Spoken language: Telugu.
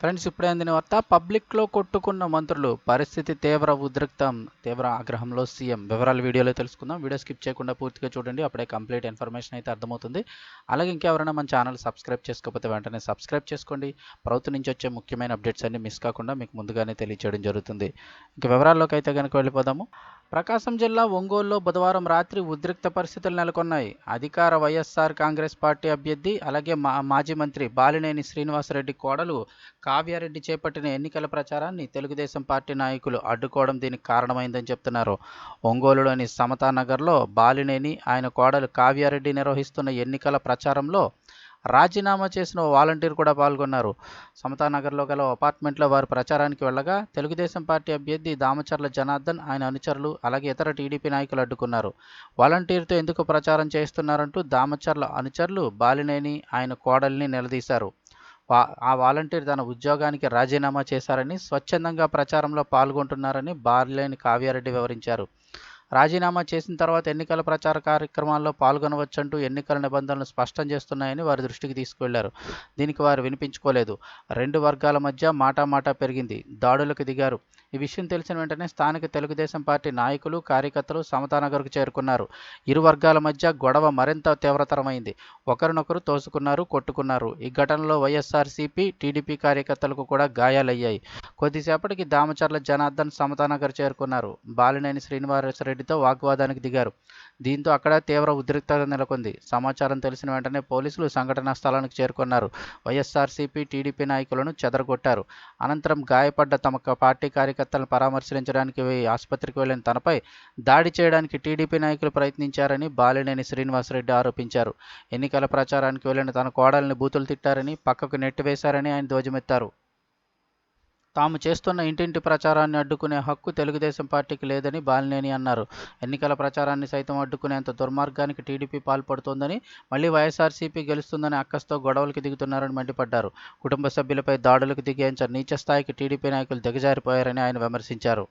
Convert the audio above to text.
ఫ్రెండ్స్ ఇప్పుడే అందిన వార్త పబ్లిక్లో కొట్టుకున్న మంత్రులు పరిస్థితి తీవ్ర ఉద్రిక్తం తీవ్ర ఆగ్రహంలో సీఎం. వివరాలు వీడియోలో తెలుసుకుందాం. వీడియో స్కిప్ చేయకుండా పూర్తిగా చూడండి. అప్పుడే కంప్లీట్ ఇన్ఫర్మేషన్ అయితే అర్థమవుతుంది. అలాగే ఇంకెవరైనా మన ఛానల్ సబ్స్క్రైబ్ చేసుకోకపోతే వెంటనే సబ్స్క్రైబ్ చేసుకోండి. ప్రభుత్వం నుంచి వచ్చే ముఖ్యమైన అప్డేట్స్ అన్ని మిస్ కాకుండా మీకు ముందుగానే తెలియచేయడం జరుగుతుంది. ఇంక వివరాల్లోకి అయితే కనుక వెళ్ళిపోదాము. ప్రకాశం జిల్లా ఒంగోలులో బుధవారం రాత్రి ఉద్రిక్త పరిస్థితులు నెలకొన్నాయి. అధికార వైఎస్ఆర్ కాంగ్రెస్ పార్టీ అభ్యర్థి అలాగే మా మాజీ మంత్రి బాలినేని శ్రీనివాసరెడ్డి కోడలు కావ్యారెడ్డి చేపట్టిన ఎన్నికల ప్రచారాన్ని తెలుగుదేశం పార్టీ నాయకులు అడ్డుకోవడం దీనికి కారణమైందని చెప్తున్నారు. ఒంగోలులోని సమతానగర్లో బాలినేని ఆయన కోడలు కావ్యారెడ్డి నిర్వహిస్తున్న ఎన్నికల ప్రచారంలో రాజీనామా చేసిన ఓ వాలంటీర్ కూడా పాల్గొన్నారు. సమతానగర్లో గల అపార్ట్మెంట్లో వారు ప్రచారానికి వెళ్ళగా తెలుగుదేశం పార్టీ అభ్యర్థి దామచర్ల జనార్దన్ ఆయన అనుచరులు అలాగే ఇతర టీడీపీ నాయకులు అడ్డుకున్నారు. వాలంటీర్తో ఎందుకు ప్రచారం చేస్తున్నారంటూ దామచర్ల అనుచరులు బాలినేని ఆయన కోడల్ని నిలదీశారు. వా ఆ వాలంటీర్ తన ఉద్యోగానికి రాజీనామా చేశారని స్వచ్ఛందంగా ప్రచారంలో పాల్గొంటున్నారని బార్లేని కావ్యారెడ్డి వివరించారు. రాజీనామా చేసిన తర్వాత ఎన్నికల ప్రచార కార్యక్రమాల్లో పాల్గొనవచ్చంటూ ఎన్నికల నిబంధనలు స్పష్టం చేస్తున్నాయని వారి దృష్టికి తీసుకువెళ్ళారు దీనికి వారు వినిపించుకోలేదు. రెండు వర్గాల మధ్య మాటామాటా పెరిగింది. దాడులకు దిగారు. ఈ విషయం తెలిసిన వెంటనే స్థానిక తెలుగుదేశం పార్టీ నాయకులు కార్యకర్తలు సమతానగర్కు చేరుకున్నారు. ఇరు వర్గాల మధ్య గొడవ మరింత తీవ్రతరమైంది. ఒకరినొకరు తోసుకున్నారు కొట్టుకున్నారు. ఈ ఘటనలో వైఎస్ఆర్సీపీ టీడీపీ కార్యకర్తలకు కూడా గాయాలయ్యాయి. కొద్దిసేపటికి దామచర్ల జనార్దన్ సమతానగర్ చేరుకున్నారు. బాలినేని రెడ్డితో వాగ్వాదానికి దిగారు. దీంతో అక్కడ తీవ్ర ఉద్రిక్తత నెలకొంది. సమాచారం తెలిసిన వెంటనే పోలీసులు సంఘటనా స్థలానికి చేరుకున్నారు. వైఎస్ఆర్సీపీ టీడీపీ నాయకులను చెదరగొట్టారు. అనంతరం గాయపడ్డ తమ పార్టీ కార్యకర్తలను పరామర్శించడానికి ఆసుపత్రికి వెళ్ళిన తనపై దాడి చేయడానికి టీడీపీ నాయకులు ప్రయత్నించారని బాలినేని శ్రీనివాసరెడ్డి ఆరోపించారు. ఎన్నికల ప్రచారానికి వెళ్ళిన తన కోడల్ని బూతులు తిట్టారని పక్కకు నెట్టివేశారని ఆయన ధ్వజమెత్తారు. తాము చేస్తున్న ఇంటింటి ప్రచారాన్ని అడ్డుకునే హక్కు తెలుగుదేశం పార్టీకి లేదని బాలినేని అన్నారు. ఎన్నికల ప్రచారాన్ని సైతం అడ్డుకునేంత దుర్మార్గానికి టీడీపీ పాల్పడుతోందని మళ్ళీ వైఎస్ఆర్సీపీ గెలుస్తుందని అక్కస్తో గొడవలకు దిగుతున్నారని మండిపడ్డారు. కుటుంబ సభ్యులపై దాడులకు దిగేంత నీచ స్థాయికి టీడీపీ నాయకులు దిగజారిపోయారని ఆయన విమర్శించారు.